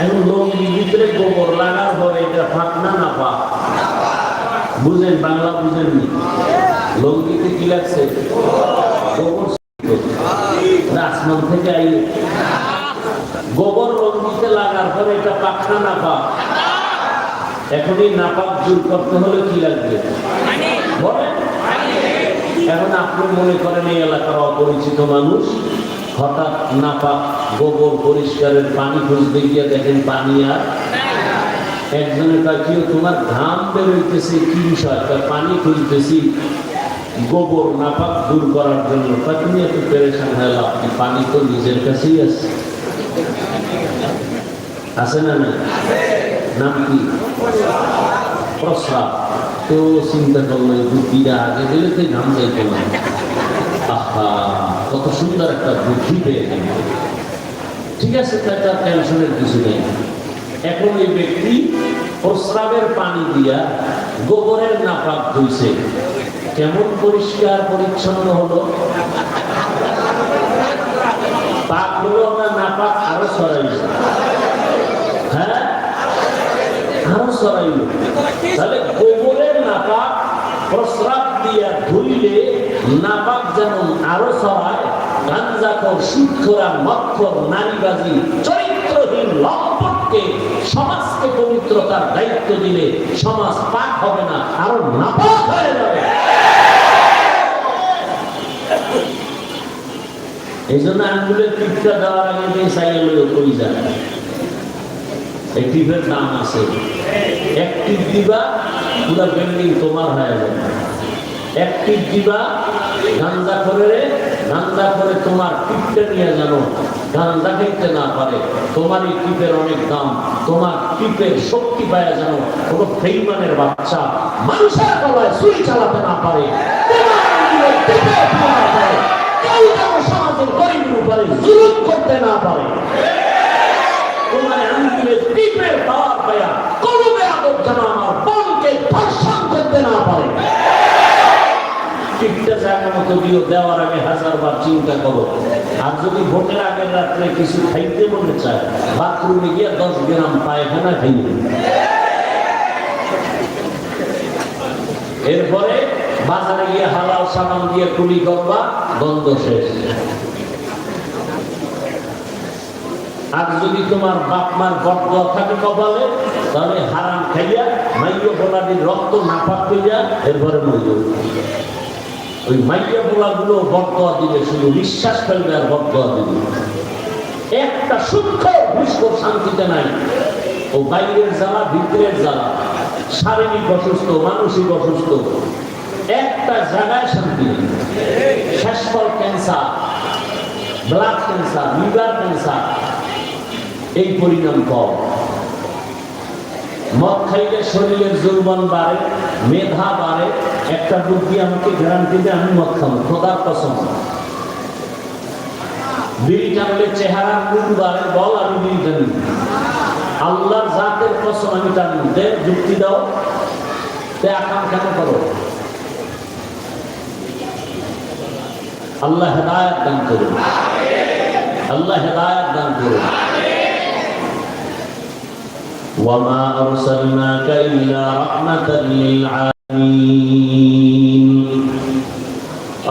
এখন লঙ্গির ভিতরে গোবর লাগার পরে এটা ফাঁক না বুঝেন, বাংলা বুঝেননি। লঙ্গিতে কি লাগছে? গোবর এটা থেকে আই গোবর লঙ্গিতে লাগার পরে এটা পাক না না পাক এখন এই নাপাক দূর করতে হলে কি লাগবে? এখন আপনি মনে করেন এই এলাকার অপরিচিত মানুষ হঠাৎ নাপাক গোবর পরিষ্কারের পানি খুঁজতে গিয়ে দেখেন পানি আর একজনের কাছে তোমার ঘাম বেরোইতেছে কি বিষয়? তার পানি খুঁজতেছি গোবর নাপাক দূর করার জন্য। তা তুমি এত পেরেশান হয়ে লাভ পানি তো নিজের কাছেই আছে। আছে না না নাম কি? প্রস্রাব। তো চিন্তা করল বুদ্ধিটা আগে গেলে তো ঘাম যাইতো না। আহা, কত সুন্দর একটা বুদ্ধি পেয়ে। ঠিক আছে, তার টেনশনের কিছু নেই। এখন এই ব্যক্তি প্রস্রাবের পানি দিয়া গোবরের নাপাক ধুইছে। কেমন পরিষ্কার পরিচ্ছন্ন হলো? পাক হলো না, নাপাক আরও সরাইছে হ্যাঁ? আরও সরাইল তাহলে গোবরের নাপাক প্রস্রাব দিয়া ধুইলে নাপাক যেমন আরও সরায় গাঞ্জাকর সুক্ষরা মক্ষর নারীবাজি চরিত্রহীন, লম্পটকে সমাজকে পবিত্রতার দায়িত্ব দিলে সমাজ পাক হবে না আরও নাপাক হয়ে যাবে। এই জন্য আঙ্গুলের টিপটা দেওয়ার আগে যে সাইকেল কই যায় এই টিপের দাম আছে। এক টিপ দিবা, পুরো বিল্ডিং তোমার হয়ে যাবে। এক টিপ দিবা গান্দা করে রে গান্দা করে তোমার টিপটা নিয়ে জানো গান্দা খাইতে না পারে। তোমার এই টিপের অনেক দাম, তোমার টিপের শক্তি পায় জানো কোনো ফেইমানের বাচ্চা মানুষের গলায় সুই চালাতে না পারে। যেন সমাজের করতে না পারে তোমার আঙ্গুলে টিপের পাওয়ার পায়া কলমে আদব যেন আমার বলকে ধর্ষণ করতে না পারে। টিপটা জায়গা মতো দিও, দেওয়ার আগে হাজার বার চিন্তা করো। আর যদি ভোটের আগের রাত্রে কিছু খাইতে মনে চায়, বাথরুমে গিয়ে দশ গ্রাম পায়খানা খাইবে এরপরে বাজারে গিয়ে হালাল সামান দিয়ে কুলি করবা গন্ধ শেষ। আর যদি তোমার বাপ মার গর্ব থাকে কপালে, তাহলে হারাম খাইয়া মাইয় বোলাটির রক্ত নাপাক হইয়া এরপরে মরিল ওই মাইয়া বোলাগুলো বরদোয়া দিবে শুধু বিশ্বাস ফেলবে আর বরদোয়া দিবে। একটা সূক্ষ্ম বিষ্ণ শান্তিতে নাই। ও বাইরের জ্বালা, ভিতরের জ্বালা। শারীরিক অসুস্থ, মানসিক অসুস্থ। একটা জায়গায় শান্তি নেই। শ্বাসফল cancer, blood cancer, liver cancer. এই পরিণাম কম। মদ খাইলে শরীরের যৌবন বাড়ে, মেধা বাড়ে, একটা বুদ্ধি আমাকে গ্যারান্টি দিয়ে, আমি মদ খাব। খোদার কসম। বিড়ি টানলে চেহারার মুখ বাড়ে, বল আমি বিড়ি টানি আল্লাহর জাতের কসম আমি টানি দে, যুক্তি দাও। তে আকাম কেন করো? আল্লাহ হেদায়ত দান করুন। আল্লাহ হেদায়ত দান করুন। وما أرسلناك إلا رحمة للعالمين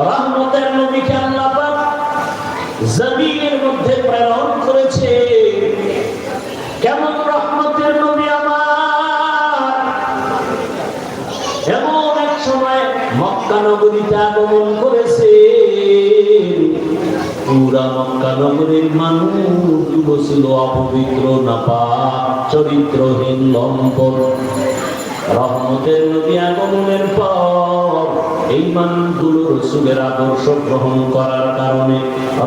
রহমতের নবীকে আল্লাহ পাক জমিনের মধ্যে প্রেরণ করেছে কেমন রহমতের নবী আমার এমন এক সময় মক্কা নগরীতে আগমন করেছে পুরা চরিত্রহীন লম্পট। রহমতের নদী আগমনের পর এই মানুষগুলো রসুলের আদর্শ গ্রহণ করার কারণে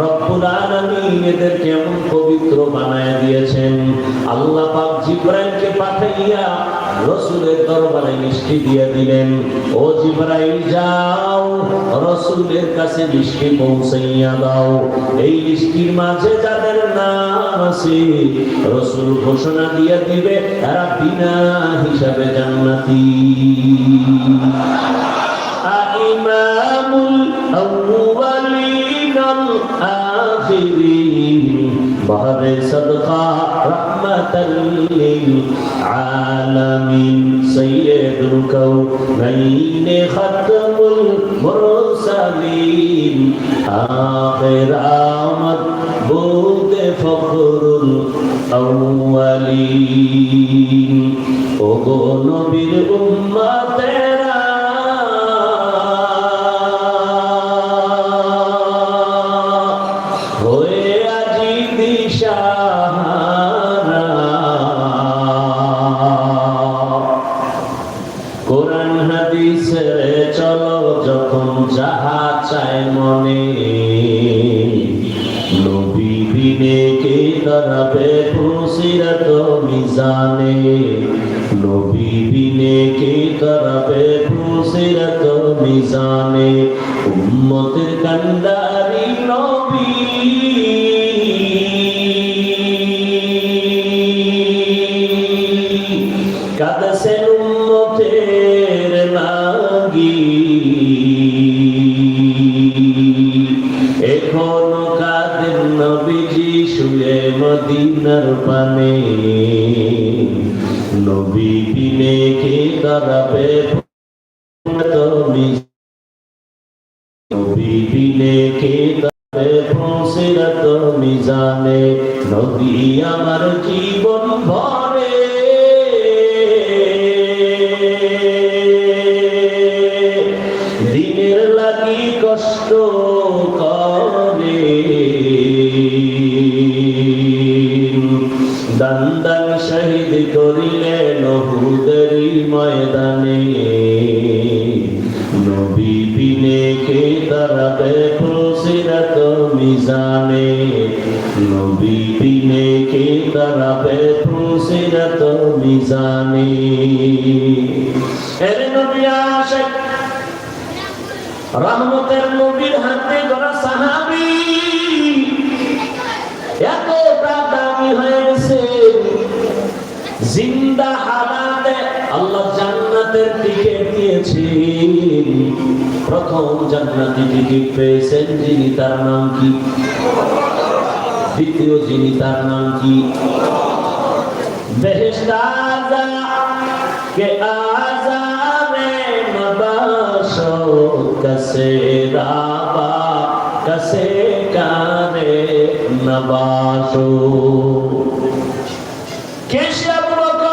রব্বুল আলামিন এদের কেমন পবিত্র বানায় দিয়েছেন। আল্লাহ পাক জিব্রাইলকে পাঠাইয়া রসুলের দরবারে মিষ্টি দিয়ে দিলেন। ও জিব্রাইল, যাও, রসুলের কাছে মিষ্টি পৌঁছাইয়া দাও। এই মিষ্টির মাঝে যাদের নাম আছে, রসুল ঘোষণা দিয়ে দিবে, তারা বিনা হিসাবে জান্নাতি। ইমামুল আউয়ালিন আখিরিন। فهب صدقا رحمة للعالمين سيد الكونين ختم المرسلين آخر آمد بود فخر الأولين وقل بالأمتين কাদসেন উম্মতের লাগি এখনও কাদের নবীজি শুয়ে মদিনার পানে? দাঁড়াবে প্রসিরত মিজানে? নবী বিনে কে দাঁড়াবে প্রসিরত মিজানে? এর নবী আশেক, রহমতের নবীর হাতে গড়া সাহাবি। এতটা দামি হয়ে গেছে। জিন্দা হালাতে আল্লাহ জান্নাতের টিকিট দিয়েছেন। প্রথম জান্নাতি টিকিট পেয়েছেন যিনি তার নাম কি? দ্বিতীয় যিনি তার নাম কি? কসে কানে নবাশো কেশে আবু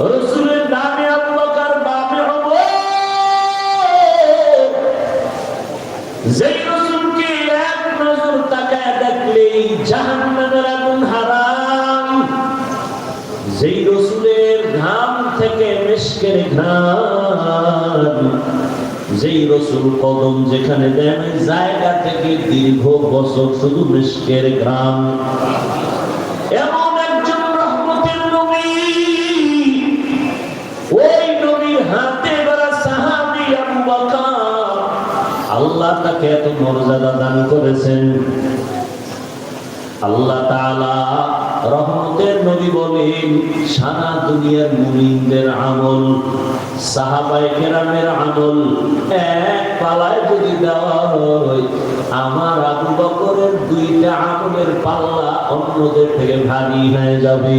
রসুলের নামে আবু বকর বাপে হব। যেই রসুলকে যেই রসুলের ঘাম থেকে মিশকের ঘ্রাণ। যেই রসুল কদম যেখানে দেন জায়গা থেকে দীর্ঘ বছর শুধু মিশকের ঘ্রাণ। তাকে এত মর্যাদা দান করেছেন। আল্লাহ রহমতের নবী বলেন, সারা দুনিয়ার মুমিনদের আমল, সাহাবায়ে কেরামের আমল এক পালায় যদি দেওয়া হয়, আমার আবু বকরের দুইটা আমলের পাল্লা অন্যদের থেকে ভারী হয়ে যাবে।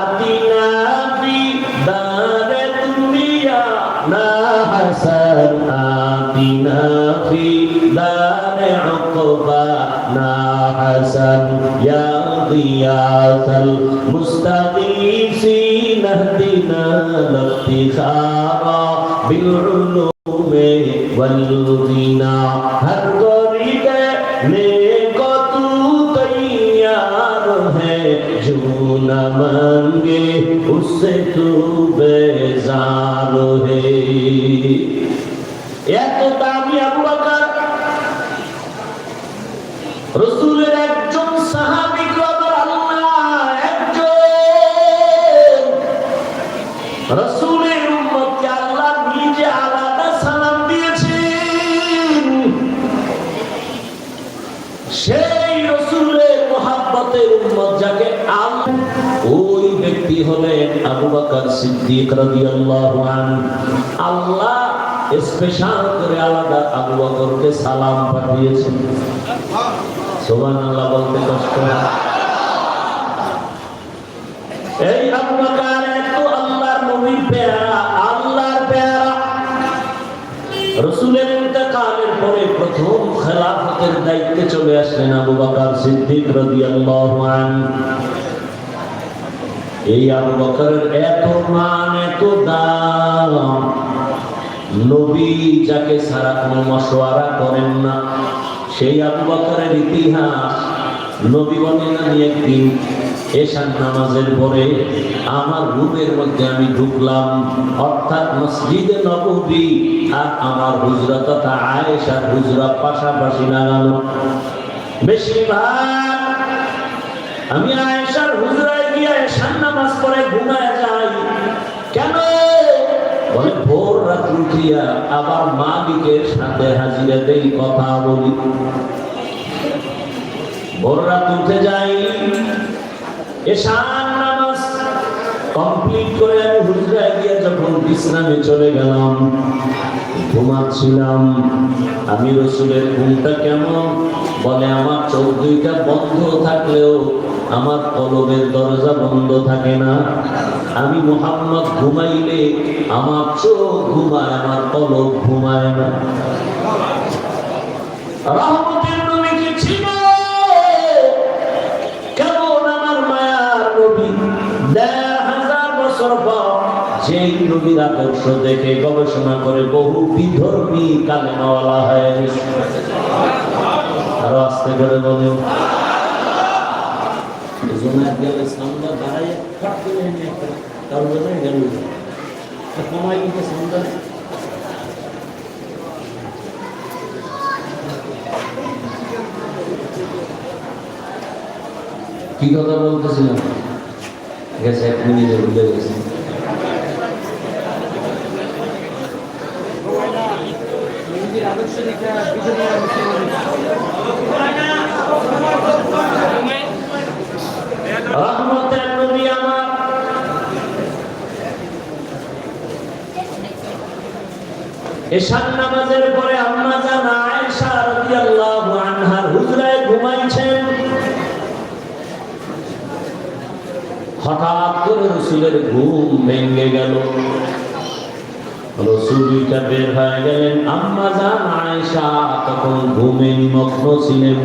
আতিনা ফি দারে দুনিয়া, না হাসান الحسن يا ضياء المستغيثين اهدنا الافتخار بالعلوم والغنى हर तरीके नेको तू तैयार है जो न मांगे उससे तू बेजार है এত দামি আবু বকর রসুলের সিদ্দিক রাদিয়াল্লাহু আনহু। আল্লাহ স্পেশাল করে আলাদা আবু বকরকে সালাম পাঠিয়েছেন। সুবহানাল্লাহ, বলতে কষ্ট এই আবু বকর এত আল্লাহর নবীর পেয়ারা, আল্লাহর পেয়ারা। রসুলের ইন্তেকালের পরে প্রথম খেলাফতের দায়িত্বে চলে আসলেন আবু বকর সিদ্দিক রাদিয়াল্লাহু আনহু। এই আবু বকরের এত মান, এত দাম। নবী যাকে সারা কোনো মশওয়ারা করেন না। সেই আবু বকরের ইতিহাস। নবী বলেন, আমি একদিন এশান নামাজের পরে আমার রুমের মধ্যে আমি ঢুকলাম। অর্থাৎ মসজিদে নববী আর আমার হুজরা তথা আয়েশার হুজরা পাশাপাশি লাগানো। বেশিরভাগ আমি আয়েশার এশান পড়ে ঘুমায় যাই কেন? বলে, ভোর রাত উঠিয়া আবার মালিকের সাথে দেই কথা বলি। ভোর রাত উঠে যাই নামাজ কমপ্লিট করে আমি গিয়ে যখন বিশ্রামে চলে গেলাম, ঘুমাচ্ছিলাম। আমি রসুলের ঘুমটা কেমন? বলে, আমার দুইটা বন্ধ থাকলেও আমার কলবের দরজা বন্ধ থাকে না। আমি মোহাম্মদ ঘুমাইলে আমার চোখ ঘুমায়, আমার কলব ঘুমায় না। আমার মায়ার দেখে গবেষণা করে বহু বিধর্মী কালেমাওয়ালা হয়ে। আরও আস্তে করে জোনাক গেলে সামনে দাঁড়ায় ফট করে এনে একটা কারও জন্য গেল কমাই দিতে সামনে কি কথা বলতেছিলাম? গেছে এক মিনিটে ভুলে গেছি। আদর্শ দেখে বিধবা রহমতের নবী আমার এশান নামাজের পরে আম্মা আয়েশা রাদিয়াল্লাহু আনহার হুজরায় ঘুমাইছেন। হঠাৎ করে ঘুম ভেঙে গেল। রসুলটা বের হয়ে গেলেন। আম্মা জান আয়েশা তখন ঘুমে নিমগ্ন ছিলেন।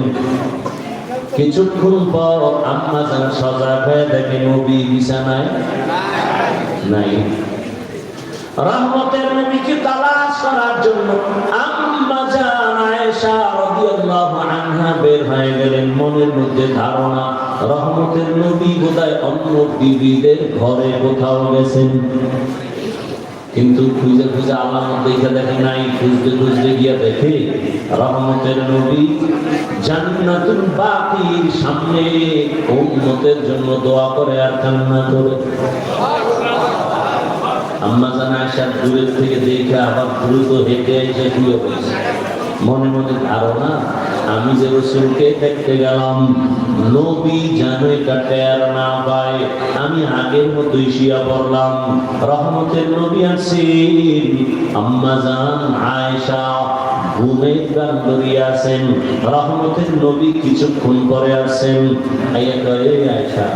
কিছুক্ষণ পর আম্মা জান সজাগ হয়ে দেখে নবী বিছানায় নাই। রহমতের নবীকে তালাশ করার জন্য আম্মা জান আয়েশা রাদিয়াল্লাহু আনহা বের হয়ে গেলেন। মনের মধ্যে ধারণা, রহমতের নবী বোধহয় অন্য বিবিদের ঘরে কোথাও গেছেন। কিন্তু খুঁজে খুঁজে আলামত দেখে দেখে নাই, খুঁজতে খুঁজতে গিয়া দেখে রহমতের নবী জান্নাতুল বাকির সামনে উম্মতের জন্য দোয়া করে আর কান্না করে। আম্মা জানা আসার দূরের থেকে দেখে আবার দ্রুত হেঁটে এসে শুয়ে পড়েছে। মনে মনে ধারণা, আমি যে রসুলকে দেখতে গেলাম, নবী যেন এটা টের না পায়। আমি আগের মতোই শুয়া পড়লাম। রহমতের নবী আছেন। আম্মা জান আয়েশা আছেন। রহমতের নবী কিছুক্ষণ পরে আসেন আয়েশা,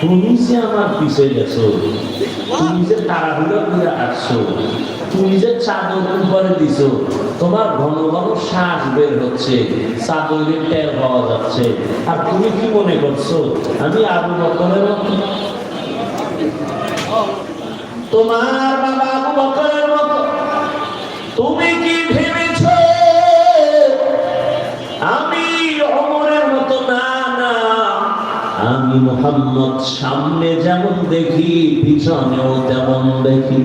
তুমি যে আমার পিছে গেছো তুমি যে চাদর উপরে দিছো। তোমার ঘন ঘন শ্বাস বের হচ্ছে। চাদরের টের পাওয়া যাচ্ছে। আর তুমি কি মনে করছ? আমি আবু বকরের তোমার বাবা বকরের মতো। তুমি কি মোহাম্মদ, সামনে যেমন দেখি, পিছনেও তেমন দেখি।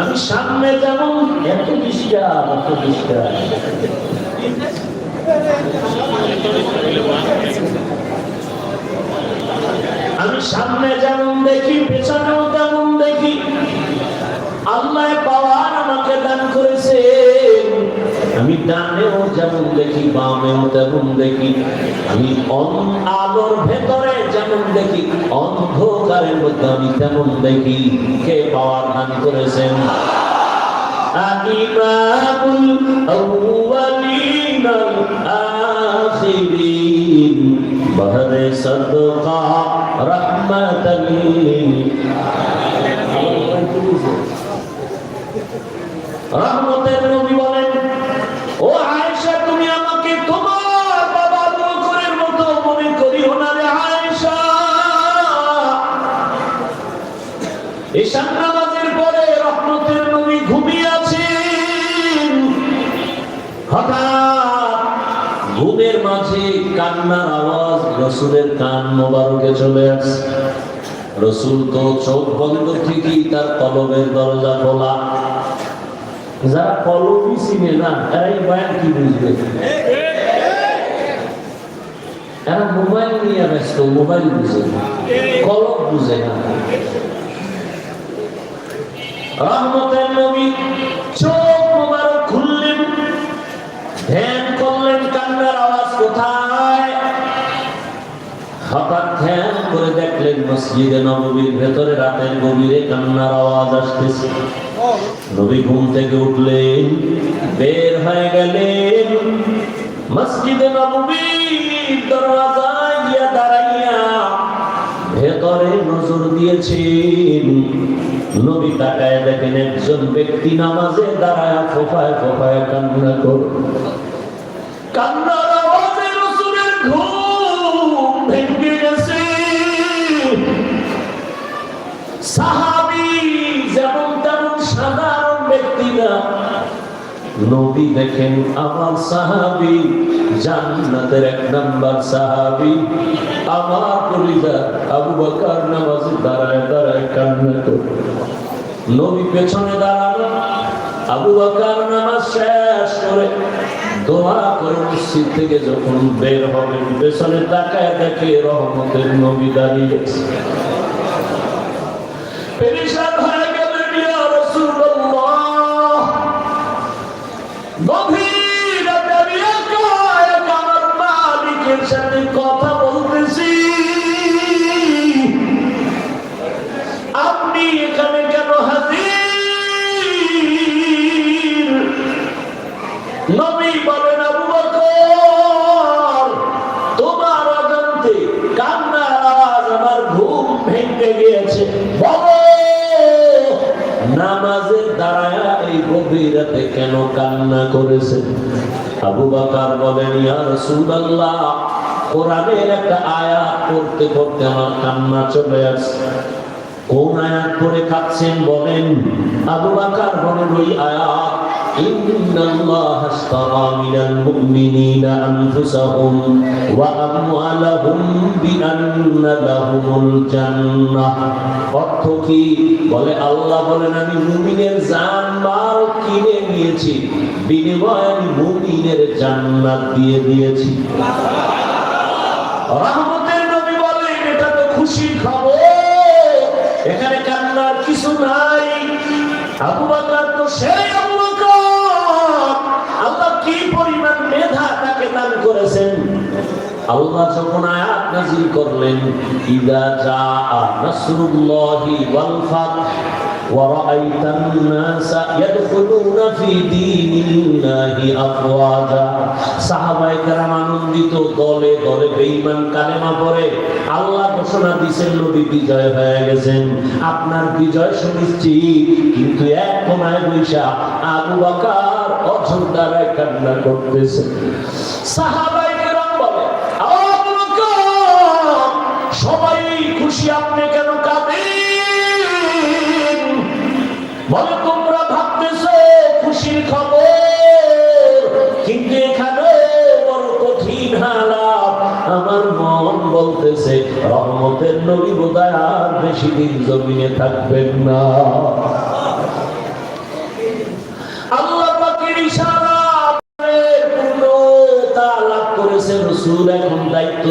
আমি সামনে যেমন, এত এত আমি সামনে যেমন দেখি, পেছনেও আল্লাহ পাওয়ার আমাকে দান করেছে আমি ডানেও যেমন দেখি, বামেও তেমন দেখি। আমি আলোর ভেতরে যেমন দেখি, অন্ধকারের মধ্যে আমি তেমন দেখি। কে পাওয়ার দান করেছেন? ইমামুল আউয়ালিন আখিরিন বহরে সদকা রহমাতাল রহমতের নবী বলেন, ও আয়েশা, তুমি আমাকে তোমার বাবা বকরের মতো মনে করিও না রে আয়েশা। ঈশান নামাজের পরে রহমতের নবী ঘুমিয়ে আছেন। হঠাৎ ঘুমের মাঝে কান্নার আওয়াজ রসুলের কান মোবারকে চলে আসে। রসুল তো চোখ বন্ধ থেকেই তার কলমের দরজা খোলা। যারা কলমই চিনে না এরাই বয়ান কি বুঝবে? এরা মোবাইল নিয়ে ব্যস্ত, মোবাইল বুঝে না, কলম বুঝে না। রহমতের নবী চোখ মোবারক খুললেন, ধ্যান করলেন, কান্নার আওয়াজ কোথায়? হঠাৎ ধ্যান করে দেখলেন মসজিদে নববীর ভেতরে রাতের গভীরে কান্নার আওয়াজ আসতেছে। নবী ঘুম থেকে উঠলেন বের হয়ে গেলেন মসজিদে নববীর দরওয়াজায় গিয়া দাঁড়াইয়া ভেতরে নজর দিয়েছেন। নবী তাকায় দেখেন একজন ব্যক্তি নামাজে দাঁড়ায় ফোফায় ফোফায় কান্না কর কান্নার আওয়াজে রসুলের ঘুম ভেঙে গেছে। সাহাবি নবী দেখেন আমার সাহাবি, জান্নাতের এক নাম্বার সাহাবি আমার পরিবার আবু বকর নামাজে দাঁড়ায় দাঁড়ায় কান্না করে নবী পেছনে দাঁড়ানো আবু বকর নামাজ শেষ করে দোয়া করে মসজিদ থেকে যখন বের হবেন, পেছনে তাকায় দেখে রহমতের নবী দাঁড়িয়ে। পেরেশান হয়ে সাথে কথা বলতেছি। আপনি এখানে কেন হাজির? নবী বলেন, আবু বকর, তোমার অজান্তে কান্নার আমার ঘুম ভেঙে গিয়েছে। বলো, নামাজের দাঁড়ায় এই গভীর রাতে কেন কান্না করেছে? আবু বকর বলেন, ইয়া রাসূলুল্লাহ কোরআনের একটা আয়াত পড়তে পড়তে আমার কান্না চলে আসছে কোন আয়াত পড়ে খাচ্ছেন বলেন আবু বকর বলেন ওই আয়াত إن الله اشترى من المؤمنين أنفسهم وأموالهم بأن لهم الجنة অর্থ কি বলে আল্লাহ বলেন আমি মুমিনের জান মাল কিনে নিয়েছি বিনিময়ে আমি মুমিনের জান্নাত দিয়ে দিয়েছি রহমতের নবী বলেন, এটা তো খুশির খবর। এখানে কান্নার কিছু নাই। আবু বকর তো সেই আবু বকর। আল্লাহ কি পরিমাণ মেধা তাকে দান করেছেন? আল্লাহ যখন আয়াত নাযিল করলেন, ইদা জাআ নাসরুল্লাহি ওয়াল ফাতহ। ورأيت الناس يدخلون في دين الله أفواجا সাহাবায়ে কেরাম আনন্দিত দলে দলে বেঈমান কালেমা পড়ে আল্লাহ ঘোষণা দিয়েছেন নবী বিজয় হয়ে গেছেন আপনার বিজয় সুনিশ্চিত কিন্তু এক কোনায় বৈশা আবু বকর অঝর দ্বারায় কান্না করতেছে সাহাবায়ে কেরাম বলে আবু বকর সবাই খুশি আপনি বলে খবর? কিন্তু এখানে বড় কঠিন হালাত। মন বলতেছে, রহমতের নবী বোধহয় আর বেশি দিন জমিনে থাকবেন না আল্লাহ পাকের ইশারা পূর্ণতা লাভ করেছে রসুল রসুল এখন দায়িত্ব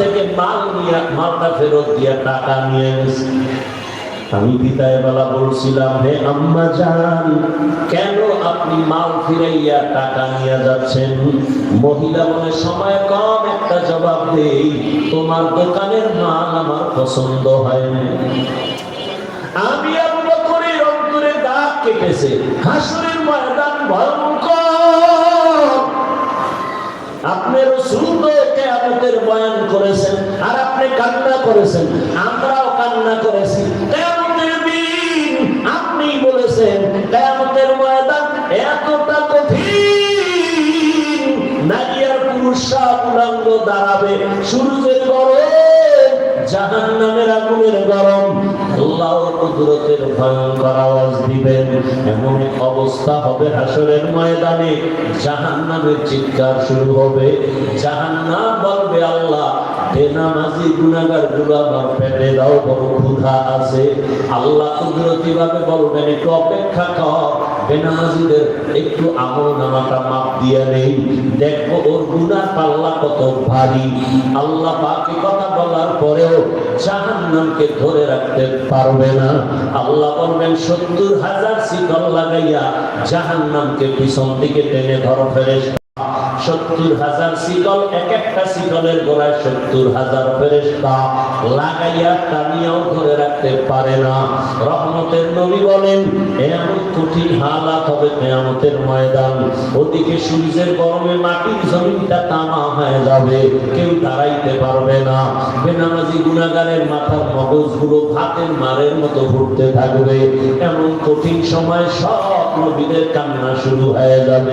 থেকে মাল নিয়ে, মালটা ফেরত দিয়া টাকা নিয়ে গেছে। আমি বিদায় বেলা বলছিলাম, হে আম্মা জান, কেন আপনি মাল ফিরাইয়া টাকা নিয়ে যাচ্ছেন? মহিলা বলে, সময় কম, একটা জবাব দেই, তোমার দোকানের মাল আমার পছন্দ হয়নি আমি বকরের অন্তরে দাগ কেটেছে। হাসরের ময়দান ভয়ঙ্কর। আপনি রসুলের কেয়ামতের বয়ান করেছেন আর আপনি কান্না করেছেন আমরাও কান্না করেছি। কুদরতের ভয়ঙ্কর আওয়াজ দিবেন, এমন অবস্থা হবে হাসরের ময়দানে জাহান নামের চিৎকার শুরু হবে। জাহান নাম বলবে, আল্লাহ আল্লাহ অপেক্ষা একটু মাপ নেই। দেখব ওর গুনার পাল্লা কত ভারী। আল্লাহ বাকি কথা বলার পরেও জাহান্নামকে ধরে রাখতে পারবে না। আল্লাহ বলবেন, সত্তর হাজার শিকল লাগাইয়া জাহান্নামকে পিছন দিকে টেনে ধর ফেরে সত্তর হাজার শিকল, এক একটা শিকলের গোড়ায় সত্তর হাজার ফেরেস্তা লাগাইয়া টানিয়াও ধরে রাখতে পারে না। রহমতের নবী বলেন, এমন কঠিন হালাত হবে কেয়ামতের ময়দান। ওদিকে সূর্যের গরমে মাটির জমিনটা তামা হয়ে যাবে, কেউ দাঁড়াইতে পারবে না। বেনামাজি গুণাগারের মাথার মগজগুলো ভাতের মারের মতো ঘুরতে থাকবে। এমন কঠিন সময় সব নবীদের কান্না শুরু হয়ে যাবে।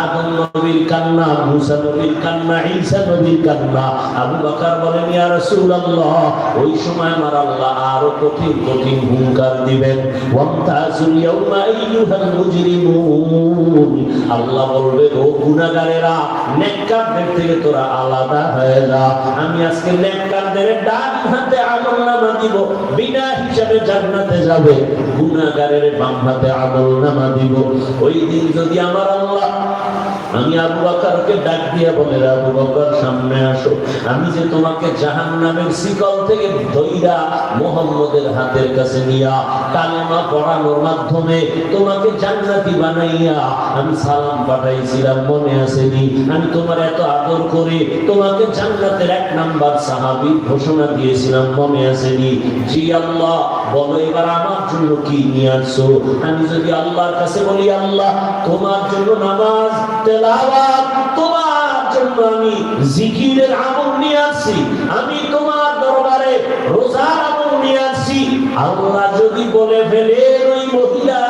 আদম নবীর কান্না, মুসা নবীর কান্না, ঈসা নবীর কান্না। আবু বকর বলেন, ইয়া রাসূলুল্লাহ, ওই সময় আমার আল্লাহ আরও কঠিন কঠিন হুঙ্কার দিবেন। ওয়ামতাজুল ইয়াউমা আইয়ুহাল মুজরিমুন। আল্লাহ বলবে, ও গুনাহগারেরা, নেককারদের থেকে তোরা আলাদা হয়ে যা। আমি আজকে নেককারদের ডান হাতে আমল নামা দিব, বিনা হিসাবে জান্নাতে যাবে। গুনাহগারের বাম হাতে আমল নামা দিব। ওই দিন যদি আমার আল্লাহ আমি আবু বকরকে ডাক দিয়া বলে, আবু বকর, সামনে আসো। আমি যে তোমাকে জাহান্নামের শিকল থেকে ধইরা মোহাম্মদের হাতের কাছে নিয়া কালেমা পড়ানোর মাধ্যমে তোমাকে জান্নাতি বানাইয়া আমি সালাম পাঠাইছিলাম, মনে আসেনি আমি তোমার এত আদর করে তোমাকে জান্নাতের এক নাম্বার সাহাবী ঘোষণা দিয়েছিলাম, মনে আসেনি জি আল্লাহ, বলো এবার আমার জন্য কি নিয়ে আসছো? আমি যদি আল্লাহর কাছে বলি, আল্লাহ, তোমার জন্য নামাজ তোমার জন্য আমি জিকিরের আমল নিয়ে আসছি। আমি তোমার দরবারে রোজার আমল নিয়ে আসছি। আল্লাহ যদি বলে ফেলে ওই মহিলা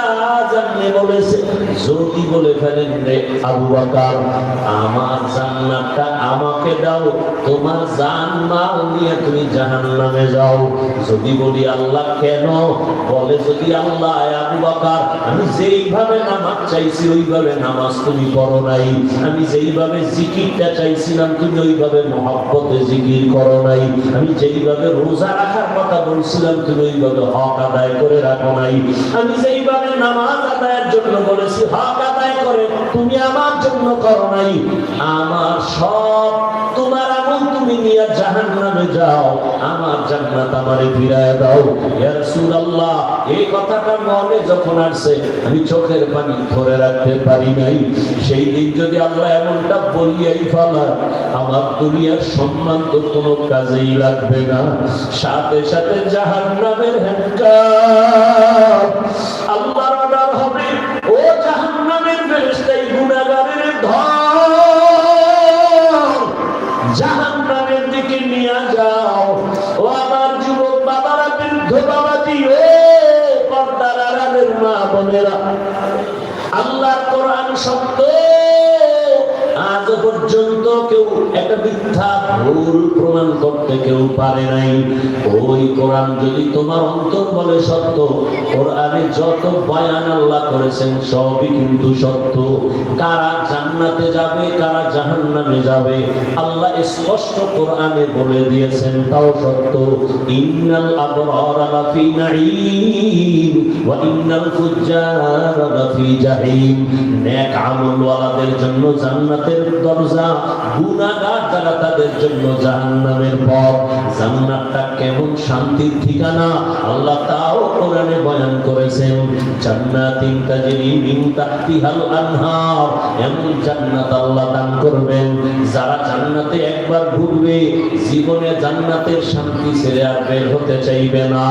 বলেছে, যদি বলে ফেলেন রে আবু বকর, আমার জান্নাতটা আমাকে দাও, তোমার জান মাল নিয়ে তুমি জাহান্নামে যাও। যদি বলি আল্লাহ কেন? বলে যদি আল্লাহ আবু বকর, আমি যেইভাবে নামাজ চাইছি, ওইভাবে নামাজ তুমি পড়ো নাই। আমি যেইভাবে জিকিরটা চাইছিলাম, তুমি ওইভাবে মহব্বতে জিকির করো নাই। আমি যেইভাবে রোজা রাখার কথা বলছিলাম, তুমি ওইভাবে হক আদায় করে রাখো নাই। আমি যেইভাবে নামাজ আদায়ের জন্য বলেছি, হক আদায় করে, তুমি আমার জন্য করো নাই। আমার সব তোমার আমল তুমি নিয়ে জাহান নামে যাও, আমার জান্নাত আমারে ফিরায় দাও। এই কথাটা মনে যখন আমি চোখের পানি ধরে রাখতে পারি নাই। সেই দিন যদি আল্লাহ এমনটা বলিয়াই ফেলা আমার দুনিয়ার সম্মান তো কোনো কাজেই লাগবে না। সাথে সাথে জাহান নামের মা বোনেরা আল্লাহ কোরআন সত্য আজ পর্যন্ত কেউ একটা মিথ্যা ভুল প্রমাণ করতে কেউ পারে নাই। ওই কোরআন যদি তোমার অন্তর বলে সত্য, কোরআনে যত বয়ান আল্লাহ করেছেন সবই কিন্তু সত্য। কারা জান্নাতে যাবে, কারা জাহান্নামে যাবে, আল্লাহ স্পষ্ট কোরআনে বলে দিয়েছেন, তাও সত্য। ইন্নাল আবরারা লাফি নাঈম। বয়ান করেছেন জান্নাত আল্লাহ দান করবেন, যারা জান্নাতে একবার ঢুকবে জীবনে জান্নাতের শান্তি ছেড়ে আর বের হতে চাইবে না।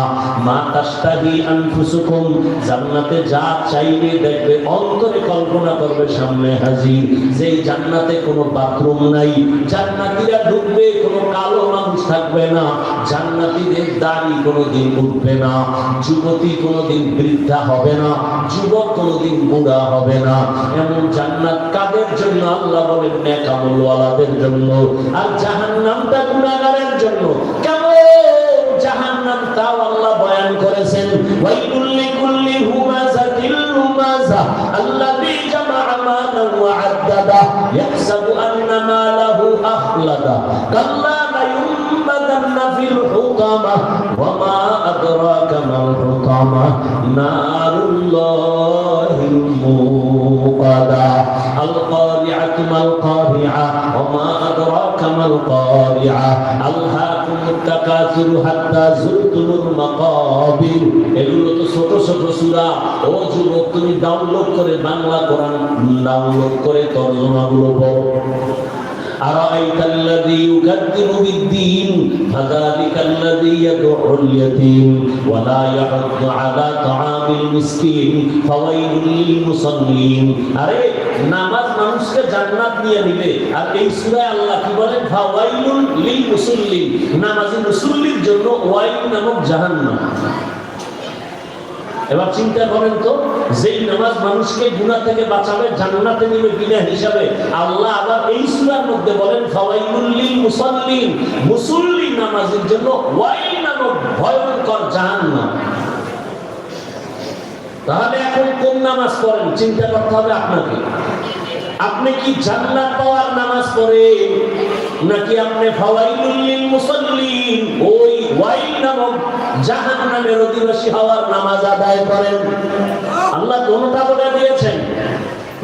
মা তাস্তাহি আনফুসুকুম জান্নাতে যা চাইবে দেখবে, অন্তরে কল্পনা করবে, সামনে হাজির। যে জান্নাতে কোনো বাথরুম নাই, জান্নাতীরা ঢুকবে, কোনো কালো মানুষ থাকবে না, জান্নাতীদের দাড়ি কোনোদিন উঠবে না, যুবতী কোনোদিন বৃদ্ধা হবে না, যুবক কোনোদিন বুড়া হবে না। এমন জান্নাত কাদের জন্য? আল্লাহ বলেন নেকামলওয়ালাদের জন্য। আর জাহান্নামটা গুণাগারের জন্য। কেমন জাহান্নাম তাও আল্লাহ বয়ান করেছেন, ওয়াইলুল লিকুল্লি হুমাযাতিল লুমাযা আল্লাযী জামা'a মালান ওয়া 'আদ্দাদা, ইয়াহসাবু আন্না মালাহু আখলাদা, কাল্লা লায়ুনবাদান্না ফিল হুতামা, ওয়া মা আদরাকা মাল হুতামা, নারুল্লাহিল মুকাদা আল মাল কারিআ ওয়া মা আদরাকা মাল কারিআ আলহাকুমুত তাকাসুর হাত্তা যুরতুমুল মাকাবির এগুলো তো ছোট ছোট সূরা। ও যুবক, তুমি ডাউনলোড করে বাংলা কোরআন ডাউনলোড করে তর্জমাগুলো পড়ো। أرأيت الذي يكذب بالدين فذلك الذي يدعو اليتيم ولا يحض على طعام المسكين فويل للمصلين আরে নামাজ মানুষকে জান্নাত নিয়ে নিবে আর এই সূরায় আল্লাহ কি বলেন ফাওয়াইলুল লিল মুসাল্লিন নামাজি মুসল্লির জন্য ওয়াইল নামক জাহান্নাম এবার চিন্তা করেন তো, যেই নামাজ মানুষকে গুনাহ থেকে বাঁচাবে, জান্নাতে নিবে বিনা হিসাবে। আল্লাহ আবার এই সূরার মধ্যে বলেন, ফাওয়াইলুল লিল মুসাল্লিন মুসল্লি নামাজের জন্য ওয়াইল নামক ভয়ঙ্কর জাহান্নাম। তাহলে এখন কোন নামাজ পড়েন? চিন্তা করতে হবে আপনাকে। আপনি কি জান্নাত পাওয়ার নামাজ পড়েন, নাকি আপনি ফাওয়াইলুল লিল মুসাল্লিন, ওই ওয়াইল নামক জাহান্নামের অধিবাসী হওয়ার নামাজ আদায় করেন। আল্লাহ কোনটা বলে দিয়েছেন।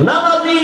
নামাজি